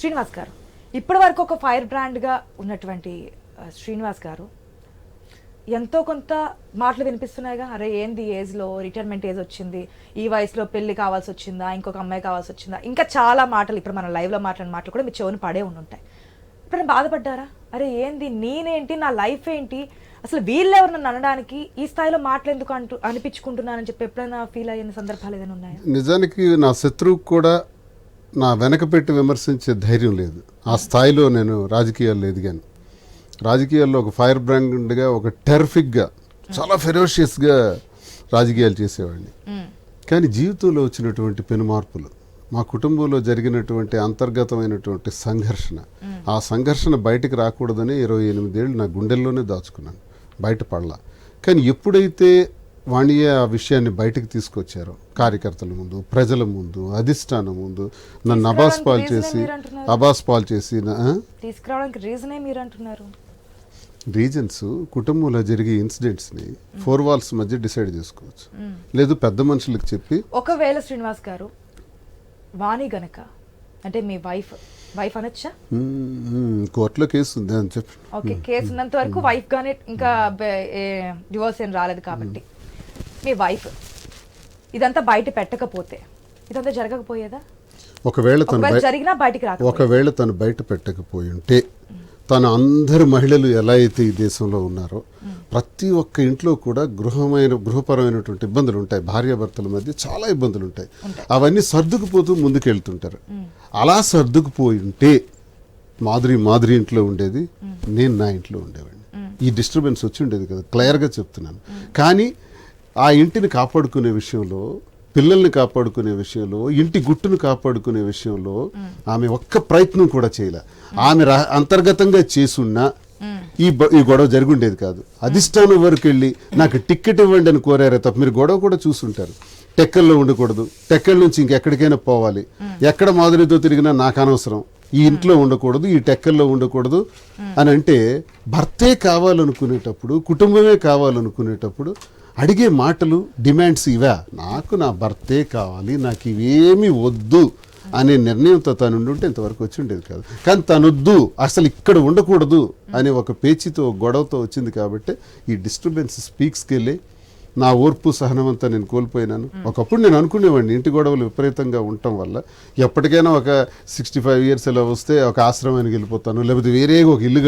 శ్రీనివాస్ గారు. ఇప్పటి వరకు ఒక ఫైర్ బ్రాండ్గా ఉన్నటువంటి శ్రీనివాస్ గారు ఎంతో కొంత మాటలు వినిపిస్తున్నాయిగా. అరే ఏంది ఏజ్లో? రిటైర్మెంట్ ఏజ్ వచ్చింది. ఈ వయసులో పెళ్ళి కావాల్సి వచ్చిందా ఇంకొక అమ్మాయి కావాల్సి వచ్చిందా ఇంకా చాలా మాటలు ఇప్పుడు మన లైవ్లో మాట్లాడిన మాటలు కూడా మీ చెవుని పడే ఉంటాయి ఇప్పుడు బాధపడ్డారా? అరే ఏంది? నేనేంటి? నా లైఫ్ ఏంటి? అసలు వీళ్ళెవరు నన్ను అనడానికి ఈ స్థాయిలో మాటలు ఎందుకు అంటూ అనిపించుకుంటున్నానని చెప్పి ఎప్పుడైనా ఫీల్ అయిన సందర్భాలు ఏదైనా ఉన్నాయా? నిజానికి నా శత్రువు కూడా నా వెనక పెట్టి విమర్శించే ధైర్యం లేదు. ఆ స్థాయిలో నేను రాజకీయాల్లో ఎదిగాను రాజకీయాల్లో ఒక ఫైర్ బ్రాండ్గా ఒక టెర్ఫిక్గా చాలా ఫెరోషియస్గా రాజకీయాలు చేసేవాడిని. కానీ జీవితంలో వచ్చినటువంటి పెను మార్పులు మా కుటుంబంలో జరిగినటువంటి అంతర్గతమైనటువంటి సంఘర్షణ ఆ సంఘర్షణ బయటికి రాకూడదని ఇరవై ఎనిమిదేళ్ళు నా గుండెల్లోనే దాచుకున్నాను. బయట పడలా. కానీ ఎప్పుడైతే వాణియే ఆ విషయాన్ని బయటకు తీసుకొచ్చారో. కార్యకర్తల ముందు ప్రజల ముందు అధిష్టానం ముందు. నన్ను అబాస్ పాలు చేసి? అబాస్ పాలు చేసి నా-? తీసుకురావడానికి రీజనే మీరు అంటున్నారు రీజన్స్ కుటుంబంలో జరిగే ఇన్సిడెంట్స్ని ఫోర్ వాల్స్ మధ్య డిసైడ్ చేసుకోవచ్చు. లేదు పెద్ద మనుషులకు చెప్పి. ఒకవేళ శ్రీనివాస్ గారు వాణి గనక అంటే మీ వైఫ్ వైఫ్ అనొచ్చా? "మ్మ్, కోర్టులో కేసు ఉంది అని చెప్పి. ఓకే కేసు ఉన్నంత వరకు వైఫ్ గానే ఇంకా డివోర్స్ ఏం రాలేదు కాబట్టి. మీ వైఫ్. ఇదంతా బయట పెట్టకపోతే. ఇదంతా జరగకపోయేదా? ఒకవేళ తను జరిగినా బయటికి రాక ఒకవేళ తను బయట పెట్టకపోయి ఉంటే తన అందరు మహిళలు ఎలా అయితే ఈ దేశంలో ఉన్నారో ప్రతి ఒక్క ఇంట్లో కూడా గృహమైన గృహపరమైనటువంటి ఇబ్బందులు ఉంటాయి భార్యాభర్తల మధ్య చాలా ఇబ్బందులు ఉంటాయి. అవన్నీ సర్దుకుపోతూ ముందుకెళ్తుంటారు. అలా సర్దుకుపోయి ఉంటే మాధురి మాధురి ఇంట్లో ఉండేది నేను నా ఇంట్లో ఉండేవాడిని. ఈ డిస్టర్బెన్స్ వచ్చి ఉండేది కదా క్లియర్గా చెప్తున్నాను. కానీ ఆ ఇంటిని కాపాడుకునే విషయంలో పిల్లల్ని కాపాడుకునే విషయంలో ఇంటి గుట్టును కాపాడుకునే విషయంలో ఆమె ఒక్క ప్రయత్నం కూడా చేయలే. ఆమె అంతర్గతంగా చేసున్నా ఈ ఈ గొడవ జరుగుండేది కాదు. అధిష్టానం వరకు వెళ్ళి నాకు టిక్కెట్ ఇవ్వండి అని కోరారే తప్ప మీరు గొడవ కూడా చూసుంటారు. టెక్కల్లో ఉండకూడదు. టెక్కల నుంచి ఇంకెక్కడికైనా పోవాలి. ఎక్కడ మాధురితో తిరిగినా నాకు అనవసరం. ఈ ఇంట్లో ఉండకూడదు ఈ టెక్కల్లో ఉండకూడదు అని అంటే భర్తే కావాలనుకునేటప్పుడు కుటుంబమే కావాలనుకునేటప్పుడు అడిగే మాటలు డిమాండ్స్ ఇవా? నాకు నా భర్తే కావాలి నాకు ఇవేమీ వద్దు అనే నిర్ణయంతో తను ఉండుంటే ఇంతవరకు వచ్చి ఉండేది కాదు. కానీ తనొద్దు అసలు ఇక్కడ ఉండకూడదు అనే ఒక పేచీతో గొడవతో వచ్చింది కాబట్టి ఈ డిస్టర్బెన్స్ స్పీక్స్కి వెళ్ళి నా ఓర్పు సహనం అంతా నేను కోల్పోయినాను. ఒకప్పుడు నేను అనుకునేవాడిని ఇంటి గొడవలు విపరీతంగా ఉండటం వల్ల. ఎప్పటికైనా ఒక సిక్స్టీ ఫైవ్ ఇయర్స్ ఇలా వస్తే ఒక ఆశ్రమానికి వెళ్ళిపోతాను లేకపోతే వేరే ఒక ఇల్లు